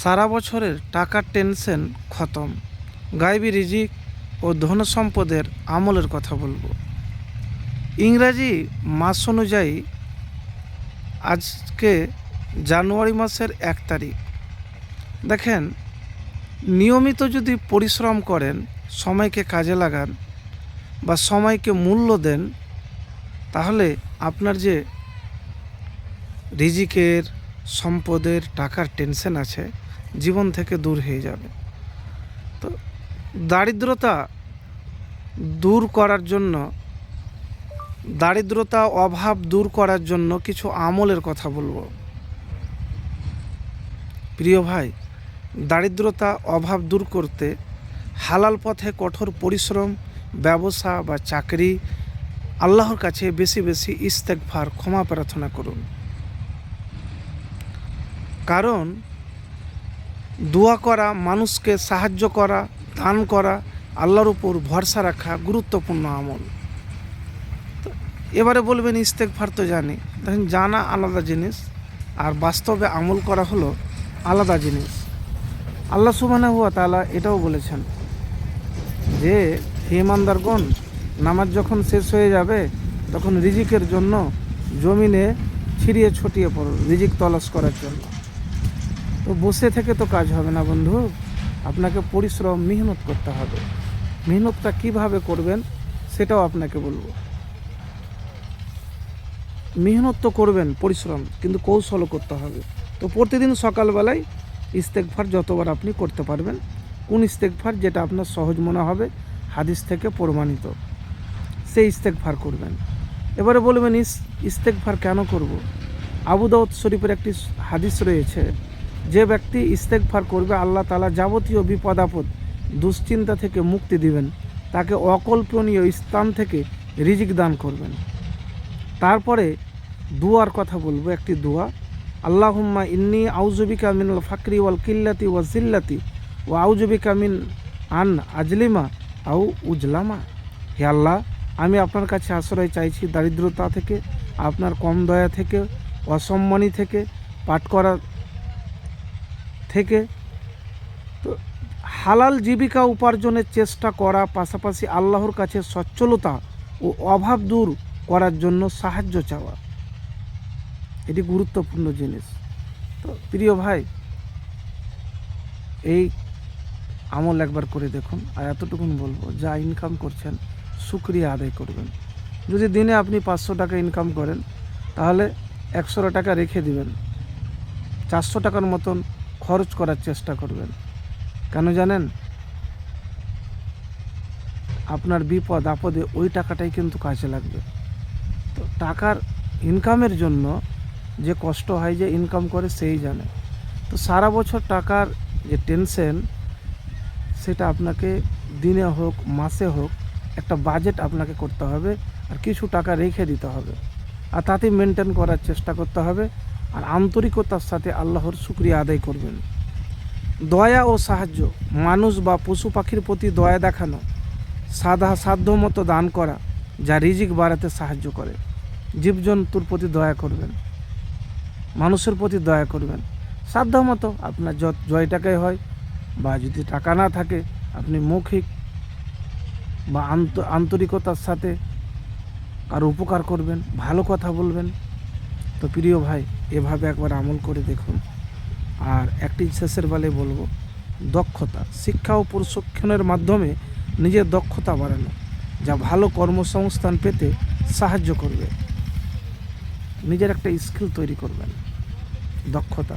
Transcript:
সারা বছরের টাকার টেনশন খতম। গাইবি রিজিক ও ধন সম্পদের আমলের কথা বলব। ইংরাজি মাস অনুযায়ী আজকে জানুয়ারি মাসের এক তারিখ। দেখেন, নিয়মিত যদি পরিশ্রম করেন, সময়কে কাজে লাগান বা সময়কে মূল্য দেন, তাহলে আপনার যে রিজিকের, সম্পদের টাকার টেনশন আছে জীবন থেকে দূর হয়ে যাবে। তো দারিদ্রতা দূর করার জন্য, দারিদ্রতা অভাব দূর করার জন্য কিছু আমলের কথা বলব। প্রিয় ভাই, দারিদ্রতা অভাব দূর করতে হালাল পথে কঠোর পরিশ্রম, ব্যবসা বা চাকরি আল্লাহর কাছে বেশি বেশি ইস্তেকভার ক্ষমা প্রার্থনা করুন। কারণ দোয়া করা, মানুষকে সাহায্য করা, দান করা, আল্লাহর উপর ভরসা রাখা গুরুত্বপূর্ণ আমল। এবারে বলবেন ইস্তেকভার তো জানি। দেখেন, জানা আলাদা জিনিস, আর বাস্তবে আমল করা হলো আলাদা জিনিস। আল্লাহ সুবানা হুয়া তালা এটাও বলেছেন যে, হে ইমানদারগণ, নামাজ যখন শেষ হয়ে যাবে, তখন রিজিকের জন্য জমিনে ছিড়িয়ে ছটিয়ে পড়ো, রিজিক তলাশ করার জন্য। তো বসে থেকে তো কাজ হবে না বন্ধু। আপনাকে পরিশ্রম, মেহনত করতে হবে। মেহনতটা কীভাবে করবেন সেটাও আপনাকে বলব। মেহনত তো করবেন, পরিশ্রম, কিন্তু কৌশলও করতে হবে। তো প্রতিদিন সকালবেলায় ইস্তেকফার যতবার আপনি করতে পারবেন। কোন ইস্তেকফার যেটা আপনার সহজ মনে হবে, হাদিস থেকে প্রমাণিত। সেই ইস্তেকফার করবেন। এবারে বলবেন, ইস ইস্তেকফার কেন করব? আবু শরীফের একটি হাদিস রয়েছে। যে ব্যক্তি ইস্তেকফার করবে, আল্লাহ তালা যাবতীয় বিপদ আপদ, দুশ্চিন্তা থেকে মুক্তি দিবেন। তাকে অকল্পনীয় স্থান থেকে রিজিক দান করবেন। তারপরে দুয়ার কথা বলব, একটি দোয়া। আল্লাহুম্মা ইন্নি আউজুবিকা মিনাল ফাকরি ওয়াল কিল্লাতি ওয়া জিল্লাতি ও আউজুবিকা মিন আন আজলিমা আউ উজলামা। হে আল্লাহ, আমি আপনার কাছে আশ্রয় চাইছি দারিদ্রতা থেকে, আপনার কম দয়া থেকে, অসম্মানী থেকে, পাঠ করা থেকে। তো হালাল জীবিকা উপার্জনের চেষ্টা করা, পাশাপাশি আল্লাহর কাছে সচ্ছলতা ও অভাব দূর করার জন্য সাহায্য চাওয়া, এটি গুরুত্বপূর্ণ জিনিস। তো প্রিয় ভাই, এই আমল একবার করে দেখুন, আর এতটুকুন বলব, যা ইনকাম করছেন, সুক্রিয়া আদায় করবেন। যদি দিনে আপনি পাঁচশো টাকা ইনকাম করেন, তাহলে একশো টাকা রেখে দিবেন। চারশো টাকার মতন খরচ করার চেষ্টা করবেন। কেন জানেন? আপনার বিপদ, আপদে ওই টাকাটাই কিন্তু কাজে লাগবে। তো টাকার ইনকামের জন্য যে কষ্ট হয়, যে ইনকাম করে, সেই জানে। তো সারা বছর টাকার যে টেনশন সেটা আপনাকে দিনে হোক, মাসে হোক, একটা বাজেট আপনাকে করতে হবে আর কিছু টাকা রেখে দিতে হবে। আর তাতে মেনটেন করার চেষ্টা করতে হবে। আর আন্তরিকতার সাথে আল্লাহর শুক্রিয়া আদায় করবেন। দয়া ও সাহায্য মানুষ বা পশু পাখির প্রতি দয়া দেখানো, সাদা সাধ্য মতো দান করা যা রিজিক বাড়াতে সাহায্য করে। জীবজন্তুর প্রতি দয়া করবেন। মানুষের প্রতি দয়া করবেন। সাধ্য মতো আপনার যত জয় টাকায় হয় বা যদি টাকা না থাকে, আপনি মৌখিক বা আন্ত আন্তরিকতার সাথে কারও উপকার করবেন, ভালো কথা বলবেন। তো প্রিয় ভাই এভাবে একবার আমল করে দেখুন। আর একটি শেষের বালে বলব, দক্ষতা। শিক্ষা ও প্রশিক্ষণের মাধ্যমে নিজের দক্ষতা বাড়ানো, যা ভালো কর্মসংস্থান পেতে সাহায্য করবে। নিজের একটা স্কিল তৈরি করবেন। দক্ষতা।